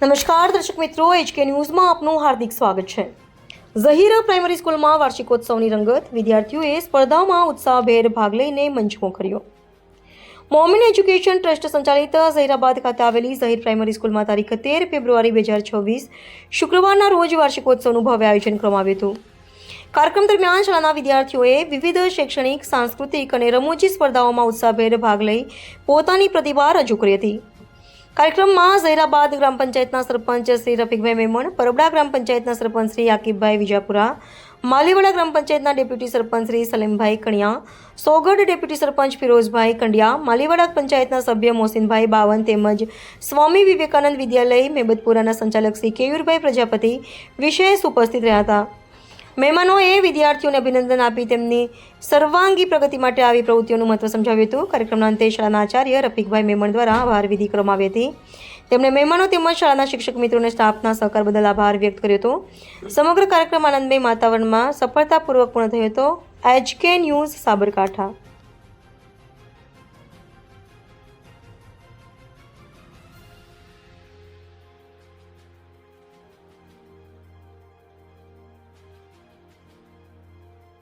નમસ્કાર, દર્શક મિત્રો એચકે ન્યૂઝમાં આપનું હાર્દિક સ્વાગત છે. ઝહીરા પ્રાઇમરી સ્કૂલમાં વાર્ષિકોત્સવની રંગત વિદ્યાર્થીઓએ સ્પર્ધાઓમાં ઉત્સાહભેર ભાગ લઈને મંચમો કર્યો મોમિન એજ્યુકેશન ટ્રસ્ટ સંચાલિત ઝહીરાબાદ ખાતે આવેલી ઝહીર પ્રાઇમરી સ્કૂલમાં તારીખ તેર ફેબ્રુઆરી બે હજાર છવ્વીસ શુક્રવારના રોજ વાર્ષિકોત્સવનું ભવ્ય આયોજન કરવામાં આવ્યું હતું. કાર્યક્રમ દરમિયાન શાળાના વિદ્યાર્થીઓએ વિવિધ શૈક્ષણિક, સાંસ્કૃતિક અને રમૂજી સ્પર્ધાઓમાં ઉત્સાહભેર ભાગ લઈ પોતાની પ્રતિભા રજૂ કરી હતી. કાર્યક્રમમાં ઝૈરાબાદ ગ્રામ પંચાયતના સરપંચ શ્રી રફીકભાઈ મેમણ પરબડા ગ્રામ પંચાયતના સરપંચ શ્રી આકીબભાઈ વિજાપુરા, માલીવાડા ગ્રામ પંચાયતના ડેપ્યુટી સરપંચ શ્રી સલીમભાઈ કણિયા, સોગઢ ડેપ્યુટી સરપંચ ફિરોઝભાઈ કંડિયા, માલીવાડા પંચાયતના સભ્ય મોહસિનભાઈ બાવન તેમજ સ્વામી વિવેકાનંદ વિદ્યાલય મેબતપુરાના સંચાલક શ્રી કેયુરભાઈ પ્રજાપતિ વિશેષ ઉપસ્થિત રહ્યા હતા. મહેમાનોએ વિદ્યાર્થીઓને અભિનંદન આપી તેમની સર્વાંગી પ્રગતિ માટે આવી પ્રવૃત્તિઓનું મહત્વ સમજાવ્યું હતું. કાર્યક્રમના અંતે શાળાના આચાર્ય રફીકભાઈ મેમણ દ્વારા આભાર વિધિ કરવામાં આવી હતી. તેમણે મહેમાનો તેમજ શાળાના શિક્ષક મિત્રોને સ્ટાફના સહકાર બદલ આભાર વ્યક્ત કર્યો હતો. સમગ્ર કાર્યક્રમ આનંદમય વાતાવરણમાં સફળતાપૂર્વક પૂર્ણ થયો હતો. HK news Sabarkantha.